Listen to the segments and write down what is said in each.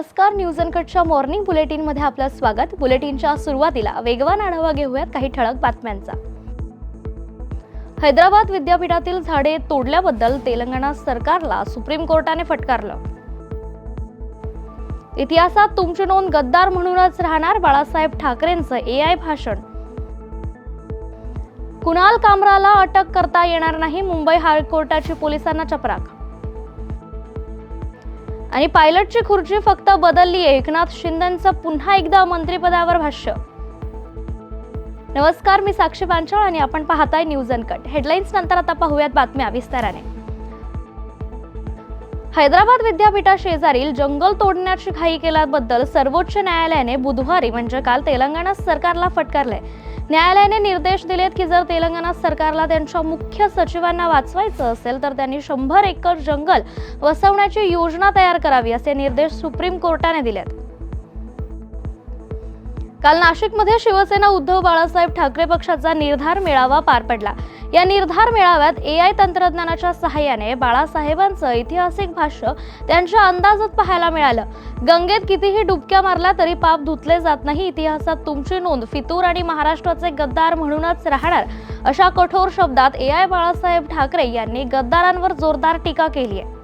नमस्कार news अनकटच्या morning बुलेटिनमध्ये आपलं स्वागत. बुलेटिनच्या सुरुवातीला वेगवान आढावा घेऊयात काही ठळक बातम्यांचा. हैदराबाद विद्यापीठातील झाडे तोडल्याबद्दल तेलंगणा सरकारला सुप्रीम कोर्टाने फटकारलं. इतिहासात तुमची नोंद गद्दार म्हणूनच राहणार बाळासाहेब ठाकरेंचं ए आय भाषण. कुणाल कामराला अटक करता येणार नाही मुंबई हायकोर्टाची पोलिसांना चपराक. आणि पायलटची खुर्ची फक्त बदलली आहे एकनाथ शिंदेचं पुन्हा एकदा मंत्रिपदावर भाष्य. नमस्कार मी साक्षी पांचाळ आणि आपण पाहताय न्यूज अनकट हेडलाईन्स नंतर आता पाहूयात बातम्या विस्ताराने. हैदराबाद विद्यापीठा शेजारील जंगल तोडण्याची घाई केल्याबद्दल सर्वोच्च न्यायालयाने बुधवारी म्हणजे काल तेलंगणा सरकारला फटकारलंय न्यायालयाने निर्देश दिलेत की जर तेलंगणा सरकारला त्यांच्या मुख्य सचिवांना वाचवायचं असेल तर त्यांनी शंभर एकर जंगल वसवण्याची योजना तयार करावी असे निर्देश सुप्रीम कोर्टाने दिलेत. काल नाशिकमध्ये शिवसेना उद्धव बाळासाहेब ठाकरे पक्षाचा निर्धार मेळावा पार पडला. या निर्धार मेळाव्यात ए आय तंत्रज्ञानाच्या सहाय्याने बाळासाहेबांचं ऐतिहासिक भाष्य त्यांच्या अंदाजात पाहायला मिळालं. गंगेत कितीही डुबक्या मारल्या तरी पाप धुतले जात नाही इतिहासात तुमची नोंद फितूर आणि महाराष्ट्राचे गद्दार म्हणूनच राहणार अशा कठोर शब्दात ए आय बाळासाहेब ठाकरे यांनी गद्दारांवर जोरदार टीका केली आहे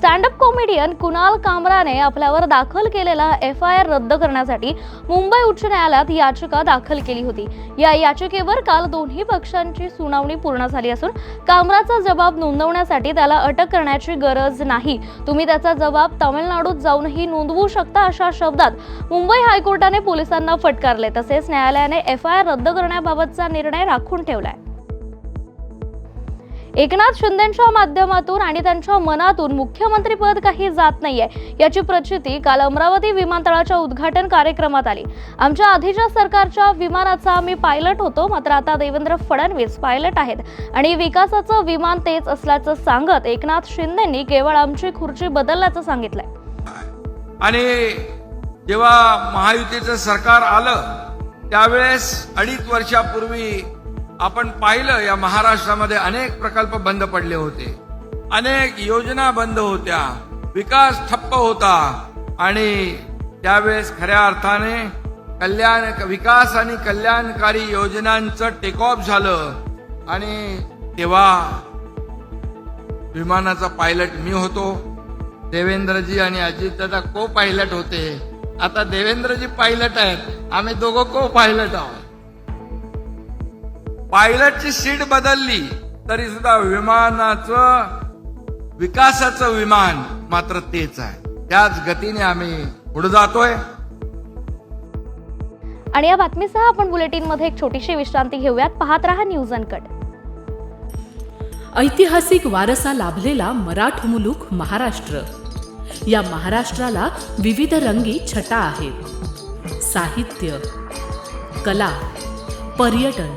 स्टँडअप कॉमेडियन कुणाल कामराने आपल्यावर दाखल केलेला एफ आय आर रद्द करण्यासाठी मुंबई उच्च न्यायालयात याचिका दाखल केली होती. या याचिकेवर काल दोन्ही पक्षांची सुनावणी पूर्ण झाली असून कामराचा जबाब नोंदवण्यासाठी त्याला अटक करण्याची गरज नाही. तुम्ही त्याचा जबाब तामिळनाडूत जाऊनही नोंदवू शकता अशा शब्दात मुंबई हायकोर्टाने पोलिसांना फटकारले. तसेच न्यायालयाने एफ आय आर रद्द करण्याबाबतचा निर्णय राखून ठेवलाय. एकनाथ शिंदेच्या माध्यमातून आणि त्यांच्या मनातून मुख्यमंत्रीपद काही जात नाहीये याची प्रचिती काल अमरावती विमानतळाच्या उद्घाटन कार्यक्रमात आली. आमच्या आधीच्या सरकारच्या विमानाचा मी पायलट होतो मात्र आता देवेंद्र फडणवीस पायलट आहेत. आणि विकासाचं विमान तेच असल्याचं सांगत एकनाथ शिंदेंनी केवळ आमची खुर्ची बदलल्याचं सांगितलंय. आणि जेव्हा महायुतीचं सरकार आलं त्यावेळेस अडीच वर्षापूर्वी आपण पाहिलं या महाराष्ट्रामध्ये अनेक प्रकल्प बंद पडले होते. अनेक योजना बंद होत्या. विकास ठप्प होता. आणि त्यावेळेस खऱ्या अर्थाने कल्याण विकास आणि कल्याणकारी योजनांचं टेक ऑफ झालं. आणि तेव्हा विमानाचा पायलट मी होतो. देवेंद्रजी आणि अजितदादा को पायलट होते. आता देवेंद्रजी पायलट आहेत. आम्ही दोघं को पायलट आहोत. पायलटची सीट बदलली तरी सुद्धा विमानाचं विकासाचं विमान मात्र तेच आहे. त्याच गतीने आम्ही पुढे जातोय. आणि या बातमीसह आपण बुलेटिनमध्ये एक छोटीशी विश्रांती घेऊयात. पाहत रहा न्यूज अनकट. ऐतिहासिक वारसा लाभलेला मराठ मुलूक महाराष्ट्र. या महाराष्ट्राला विविध रंगी छटा आहेत. साहित्य कला पर्यटन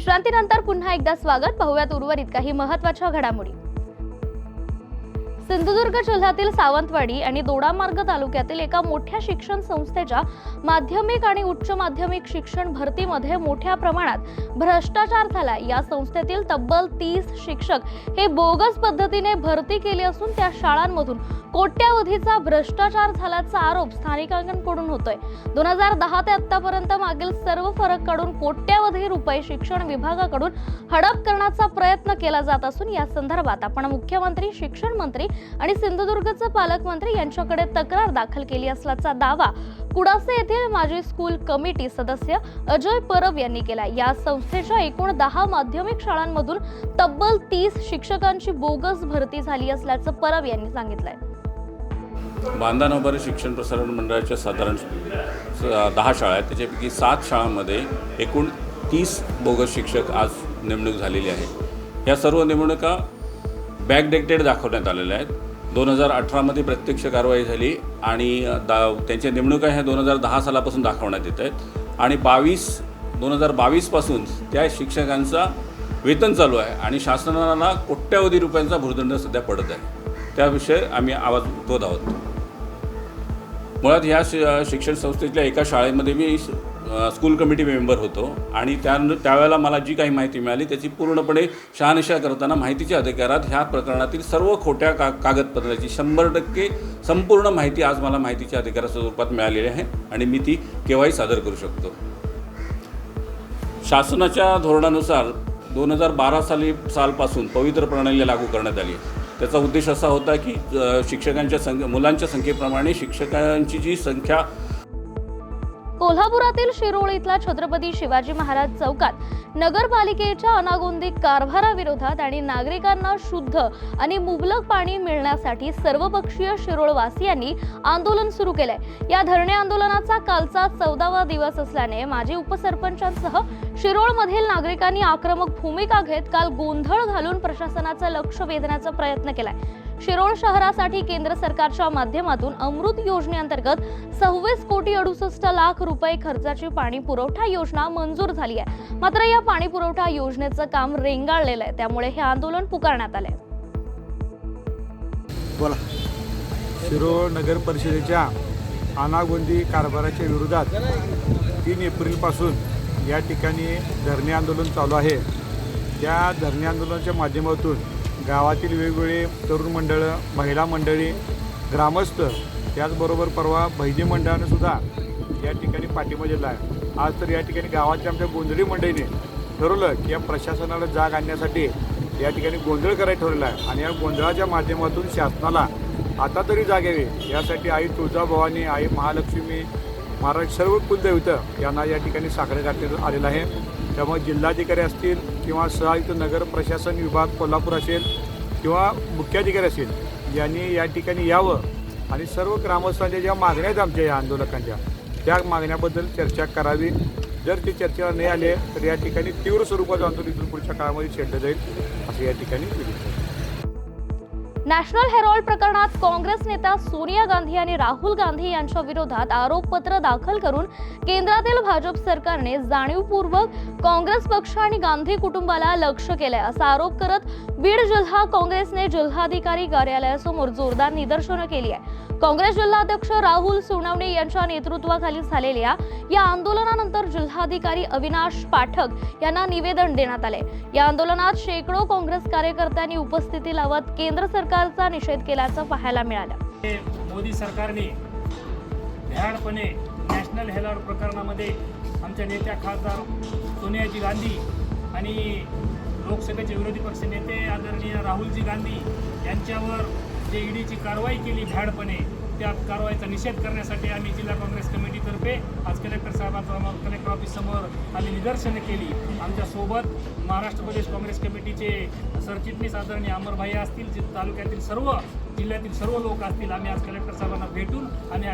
विश्रांतीनंतर पुन्हा एकदा स्वागत. पाहूयात उर्वरित काही महत्त्वाच्या घडामोडी. सिंधुदुर्ग जिल्ह्यातील सावंतवाडी आणि दोडामार्ग तालुक्यातील एका मोठ्या शिक्षण संस्थेच्या माध्यमिक आणि उच्च माध्यमिक शिक्षण भरतीमध्ये मोठ्या प्रमाणात भ्रष्टाचार झाला. या संस्थेतील तब्बल तीस शिक्षक हे बोगस पद्धतीने भरती केली असून त्या शाळांमधून कोट्यावधीचा भ्रष्टाचार झाल्याचा आरोप स्थानिकांकडून होतोय. दोन हजार दहा ते आतापर्यंत मागील सर्व फरक काढून कोट्यावधी रुपये शिक्षण विभागाकडून हडप करण्याचा प्रयत्न केला जात असून या संदर्भात आपण मुख्यमंत्री शिक्षण मंत्री आणि सिंधुदुर्गचे पालकमंत्री यांच्याकडे तक्रार दाखल केली असल्याचा दावा कुडासे येथील माजी स्कूल कमिटी सदस्य अजय परब यांनी केला. या संस्थेच्या एकूण दहा माध्यमिक शाळांमधून तब्बल तीस शिक्षकांची बोगस भरती झाली असल्याचं परब यांनी सांगितलंय. बांधानोबारी शिक्षण प्रसारण मंडळाच्या साधारण दहा शाळा आहेत. त्याच्यापैकी सात शाळांमध्ये एकूण तीस बोगस शिक्षक आज नेमणूक झालेली आहे. या सर्व नेमणुका बॅकडेटेड दाखवण्यात आलेल्या आहेत. दोन हजार अठरामध्ये प्रत्यक्ष कारवाई झाली आणि दा त्यांच्या नेमणुका ह्या दोन हजार दहा सालापासून दाखवण्यात येत आहेत. आणि बावीस दोन हजार बावीसपासून त्या शिक्षकांचा वेतन चालू आहे आणि शासनाला कोट्यावधी रुपयांचा भूर्दंड सध्या पडत आहे. त्याविषयी आम्ही आवाज उठवत आहोत. मुळात ह्या शि शिक्षण संस्थेतल्या एका शाळेमध्ये मी स्कूल कमिटी मेंबर होतो आणि त्या त्यावेळेला मला जी काही माहिती मिळाली त्याची पूर्णपणे शहानिशा करताना माहितीच्या अधिकारात ह्या प्रकरणातील सर्व खोट्या का कागदपत्राची शंभर टक्के संपूर्ण माहिती आज मला माहितीच्या अधिकाराच्या स्वरूपात मिळालेली आहे आणि मी ती केव्हाही सादर करू शकतो. शासनाच्या धोरणानुसार दोन हजार बारा साली सालपासून पवित्र प्रणाली लागू करण्यात आली त्याचा उद्देश असा होता की शिक्षकांच्या संख्ये मुलांच्या संख्येप्रमाणे शिक्षकांची जी संख्या कोल्हापुरातील शिरोळ इथल्या छत्रपती शिवाजी महाराज चौकात नगरपालिकेच्या अनागोंदी कारभाराविरोधात आणि नागरिकांना शुद्ध आणि मुबलक पाणी मिळण्यासाठी सर्वपक्षीय शिरोळवासियांनी आंदोलन सुरू केलंय. या धरणे आंदोलनाचा कालचा चौदावा दिवस असल्याने माजी उपसरपंचांसह शिरोळमधील नागरिकांनी आक्रमक भूमिका घेत काल गोंधळ घालून प्रशासनाचं लक्ष वेधण्याचा प्रयत्न केलाय. शिरोळ शहरासाठी केंद्र सरकारच्या माध्यमातून अमृत योजनेअंतर्गत सव्वीस कोटी अडुसष्ट लाख रुपये खर्चाची पाणी पुरवठा योजना मंजूर झाली आहे. मात्र या पाणी पुरवठा योजनेचं काम रेंगाळलेलं आहे. त्यामुळे हे आंदोलन पुकारण्यात आलंय. बोला. शिरोळ नगर परिषदेच्या अनागोंदी कारभाराच्या विरोधात तीन एप्रिलपासून या ठिकाणी धरणे आंदोलन चालू आहे. त्या धरणे आंदोलनाच्या माध्यमातून गावातील वेगवेगळे तरुण मंडळं महिला मंडळी ग्रामस्थ त्याचबरोबर परवा बहिणी मंडळानं सुद्धा या ठिकाणी पाठिंबा दिला आहे. आज तर या ठिकाणी गावाच्या आमच्या गोंधळी मंडळीने ठरवलं की या प्रशासनाला जाग आणण्यासाठी या ठिकाणी गोंधळ करायला ठरवला आहे. आणि या गोंधळाच्या माध्यमातून शासनाला आता तरी जाग यावी. यासाठी आई तुळजाभवानी आई महालक्ष्मी महाराज सर्व कुलदैवतं यांना या ठिकाणी साखरे घातले आलेलं आहे. त्यामुळे जिल्हाधिकारी असतील किंवा सहआयुक्त नगर प्रशासन विभाग कोल्हापूर असेल किंवा मुख्याधिकारी असेल यांनी या ठिकाणी यावं आणि सर्व ग्रामस्थांच्या ज्या मागण्या आहेत आमच्या या आंदोलकांच्या त्या मागण्याबद्दल चर्चा करावी. जर ती चर्चेला नाही आले तर या ठिकाणी तीव्र स्वरूपाचं आंदोलन इथून पुढच्या काळामध्ये छेडलं जाईल असं या ठिकाणी नॅशनल हेरॉल्ड प्रकरणात काँग्रेस नेत्या सोनिया गांधी आणि राहुल गांधी यांच्या विरोधात आरोपपत्र दाखल करून केंद्रातील भाजप सरकारने जाणीवपूर्वक काँग्रेस पक्ष आणि गांधी कुटुंबाला लक्ष केलंय असा आरोप करत बीड जिल्हा काँग्रेसने जिल्हाधिकारी कार्यालयासमोर जोरदार निदर्शनं केली आहे. काँग्रेस जिल्हाध्यक्ष राहुल सोनवणे यांच्या नेतृत्वाखाली झालेल्या या आंदोलनानंतर जिल्हाधिकारी अविनाश पाठक यांना निवेदन देण्यात आले या आंदोलनात शेकडो काँग्रेस कार्यकर्त्यांनी उपस्थिती लावत केंद्र सरकार सरकारचा निषेध केल्याचं पाहायला मिळालं. हे मोदी सरकारने भ्याडपणे नॅशनल हेलाड प्रकरणामध्ये आमच्या नेत्या खासदार सोनियाजी गांधी आणि लोकसभेचे विरोधी पक्षनेते आदरणीय राहुलजी गांधी यांच्यावर जे ईडीची कारवाई केली भ्याडपणे त्या कारवाईचा निषेध करण्यासाठी आम्ही जिल्हा काँग्रेस कमिटीतर्फे आज कलेक्टर साहेबांचा कलेक्टर ऑफिससमोर आम्ही निदर्शनं केली. आमच्यासोबत महाराष्ट्र प्रदेश काँग्रेस कमिटीचे सरचिटणीस आदरणीय अमरभाई असतील जे तालुक्यातील सर्व जिल्ह्यातील सर्व लोक असतील आम्ही आज कलेक्टर साहेबांना भेटून आणि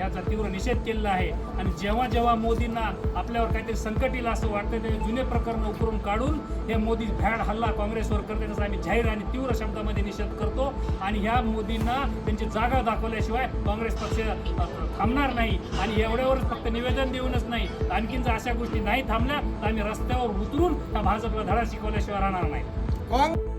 याचा तीव्र निषेध केलेला आहे. आणि जेव्हा जेव्हा मोदींना आपल्यावर काहीतरी संकट येईल असं वाटतं ते जुने प्रकरण उकरून काढून हे मोदी भ्याड हल्ला काँग्रेसवर करते त्याचा आम्ही जाहीर आणि तीव्र शब्दामध्ये निषेध करतो. आणि ह्या मोदींना त्यांची जागा दाखवल्याशिवाय काँग्रेस पक्ष थांबणार नाही. आणि एवढ्यावरच फक्त निवेदन देऊनच नाही. आणखीन जर अशा गोष्टी नाही थांबल्या तर आम्ही रस्त्यावर उतरून त्या भाजपला धडा शिकवल्याशिवाय राहणार नाही.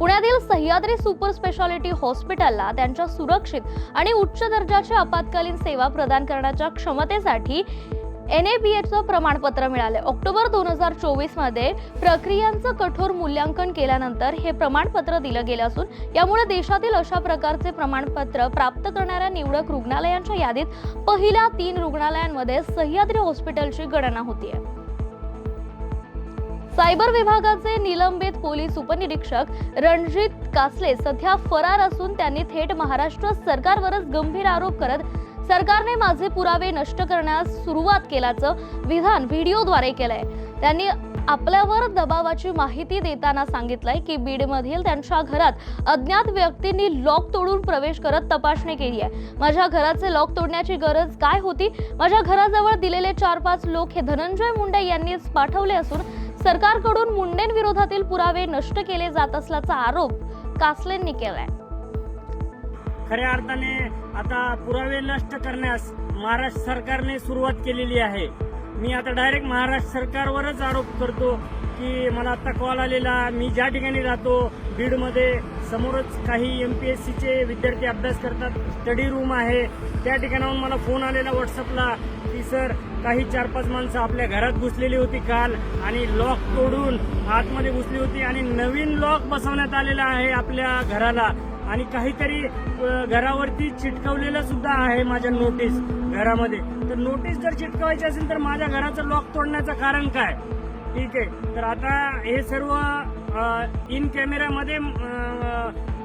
पुण्यातील सह्याद्री सुपर स्पेशालिटी हॉस्पिटलला त्यांच्या सुरक्षित आणि उच्च दर्जाच्या आपत्कालीन सेवा प्रदान करण्याच्या क्षमतेसाठी एन ए बी एचं प्रमाणपत्र मिळाले. ऑक्टोबर दोन हजार चोवीसमध्ये प्रक्रियांचं कठोर मूल्यांकन केल्यानंतर हे प्रमाणपत्र दिलं गेलं असून यामुळे देशातील अशा प्रकारचे प्रमाणपत्र प्राप्त करणाऱ्या निवडक रुग्णालयांच्या यादीत पहिल्या तीन रुग्णालयांमध्ये सह्याद्री हॉस्पिटलची गणना होती आहे सायबर विभागाचे निलंबित पोलीस उपनिरीक्षक रणजित कासले सध्या फरार असून त्यांनी थेट महाराष्ट्र सरकारवरच गंभीर आरोप करत सरकारने माझे पुरावे नष्ट करण्यास सुरुवात केल्याचं विधान व्हिडिओद्वारे केलंय. त्यांनी आपल्यावर दबावाची माहिती देताना सांगितलंय की बीडमधील त्यांच्या घरात अज्ञात व्यक्तींनी लॉक तोडून प्रवेश करत तपासणी केली आहे. माझ्या घराचे लॉक तोडण्याची गरज काय होती? माझ्या घराजवळ दिलेले चार पाच लोक हे धनंजय मुंडे यांनीच पाठवले असून सरकारकडून मुंडेंविरोधातील पुरावे नष्ट केले जात असल्याचा आरोप कासलेंनी केलाय. खऱ्या अर्थाने आता पुरावे नष्ट करण्यास महाराष्ट्र सरकारने सुरुवात केलेली आहे. मी आता डायरेक्ट महाराष्ट्र सरकारवरच आरोप करतो की मला आत्ता कॉल आलेला. मी ज्या ठिकाणी राहतो बीडमध्ये समोरच काही एम पी एस सीचे विद्यार्थी अभ्यास करतात. स्टडी रूम आहे. त्या ठिकाणाहून मला फोन आलेला व्हॉट्सअपला की सर काही चार पाच माणसं आपल्या घरात घुसलेली होती काल आणि लॉक तोडून आतमध्ये घुसली होती आणि नवीन लॉक बसवण्यात आलेला आहे आपल्या घराला. आणि काहीतरी घरावरती चिटकवलेलं सुद्धा आहे माझ्या नोटीस घरामध्ये. तर नोटीस जर चिटकवायची असेल तर माझ्या घराचं लॉक तोडण्याचं कारण काय? ठीक आहे. तर आता हे सर्व इन कॅमेऱ्यामध्ये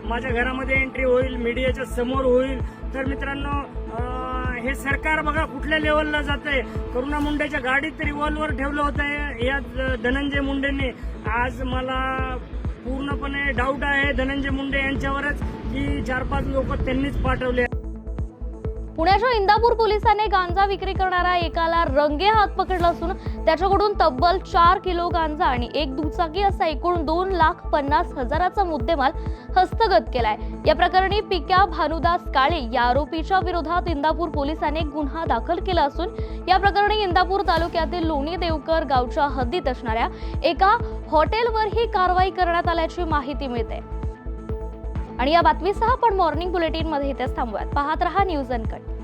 माझ्या घरामध्ये एंट्री होईल मीडियाच्या समोर होईल. तर मित्रांनो हे सरकार बघा कुठल्या लेवलला जात आहे करुणा मुंडेच्या गाडीत रिव्हॉल्वर ठेवलं होतं या धनंजय मुंडेंनी. आज मला पूर्णपणे डाऊट आहे धनंजय मुंडे यांच्यावरच की चार पाच लोक त्यांनीच पाठवले. पुण्याच्या इंदापूर पोलिसांनी गांजा विक्री करणाऱ्या एकाला रंगे हात पकडला असून त्याच्याकडून तब्बल चार किलो गांजा आणि एक दुचाकी असा एकूण दोन लाख पन्नास हजाराचा मुद्देमाल हस्तगत केलाय. या प्रकरणी पिक्या भानुदास काळे या आरोपीच्या विरोधात इंदापूर पोलिसांनी गुन्हा दाखल केला असून या प्रकरणी इंदापूर तालुक्यातील लोणी देवकर गावच्या हद्दीत असणाऱ्या एका हॉटेलवर ही कारवाई करण्यात आल्याची माहिती मिळते. आणि या बातमीसह आपण मॉर्निंग बुलेटिनमध्ये इथेच थांबूयात. पाहत रहा न्यूज अनकट.